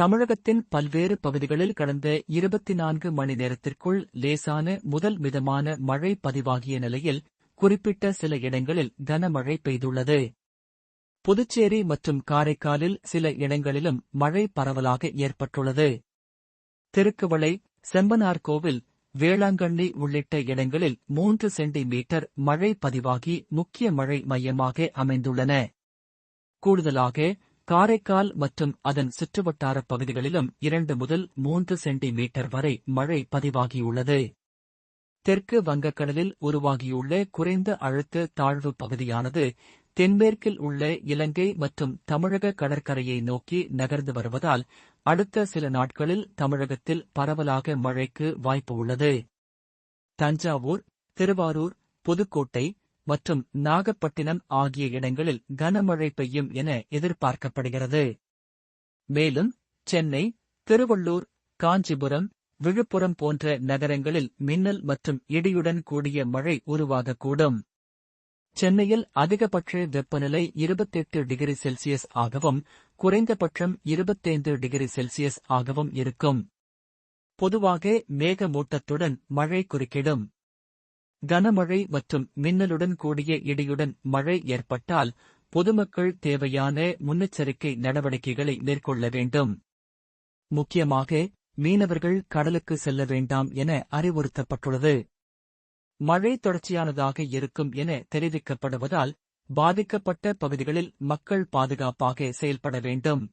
தமிழகத்தின் பல்வேறு பகுதிகளில் கடந்த இருபத்தி நான்கு மணி நேரத்திற்குள் லேசான முதல் மிதமான மழை பதிவாகிய நிலையில் குறிப்பிட்ட சில இடங்களில் கனமழை பெய்துள்ளது. புதுச்சேரி மற்றும் காரைக்காலில் சில இடங்களிலும் மழை பரவலாக ஏற்பட்டுள்ளது. திருக்குவளை செம்பனார்கோவில் வேளாங்கண்ணி உள்ளிட்ட இடங்களில் மூன்று சென்டிமீட்டர் மழை பதிவாகி முக்கிய மழை மையமாக அமைந்துள்ளன. கூடுதலாக காரைக்கால் மற்றும் அதன் சுற்றுவட்டாரப் பகுதிகளிலும் இரண்டு முதல் மூன்று சென்டிமீட்டர் வரை மழை பதிவாகியுள்ளது. தெற்கு வங்கக்கடலில் உருவாகியுள்ள குறைந்த அழுத்த தாழ்வு பகுதியானது தென்மேற்கில் உள்ள இலங்கை மற்றும் தமிழக கடற்கரையை நோக்கி நகர்ந்து வருவதால் அடுத்த சில நாட்களில் தமிழகத்தில் பரவலாக மழைக்கு வாய்ப்பு உள்ளது. தஞ்சாவூர் திருவாரூர் புதுக்கோட்டை மற்றும் நாகப்பட்டினம் ஆகிய இடங்களில் கனமழை பெய்யும் என எதிர்பார்க்கப்படுகிறது. மேலும் சென்னை திருவள்ளூர் காஞ்சிபுரம் விழுப்புரம் போன்ற நகரங்களில் மின்னல் மற்றும் இடியுடன் கூடிய மழை உருவாகக்கூடும். சென்னையில் அதிகபட்ச வெப்பநிலை இருபத்தெட்டு டிகிரி செல்சியஸ் ஆகவும் குறைந்தபட்சம் இருபத்தைந்து டிகிரி செல்சியஸ் ஆகவும் இருக்கும். பொதுவாக மேகமூட்டத்துடன் மழை குறுக்கிடும். கனமழை மற்றும் மின்னலுடன் கூடிய இடியுடன் மழை ஏற்பட்டால் பொதுமக்கள் தேவையான முன்னெச்சரிக்கை நடவடிக்கைகளை மேற்கொள்ள வேண்டும். முக்கியமாக மீனவர்கள் கடலுக்கு செல்ல வேண்டாம் என அறிவுறுத்தப்பட்டுள்ளது. மழை தொடர்ச்சியானதாக இருக்கும் என தெரிவிக்கப்படுவதால் பாதிக்கப்பட்ட பகுதிகளில் மக்கள் பாதுகாப்பாக செயல்பட வேண்டும்.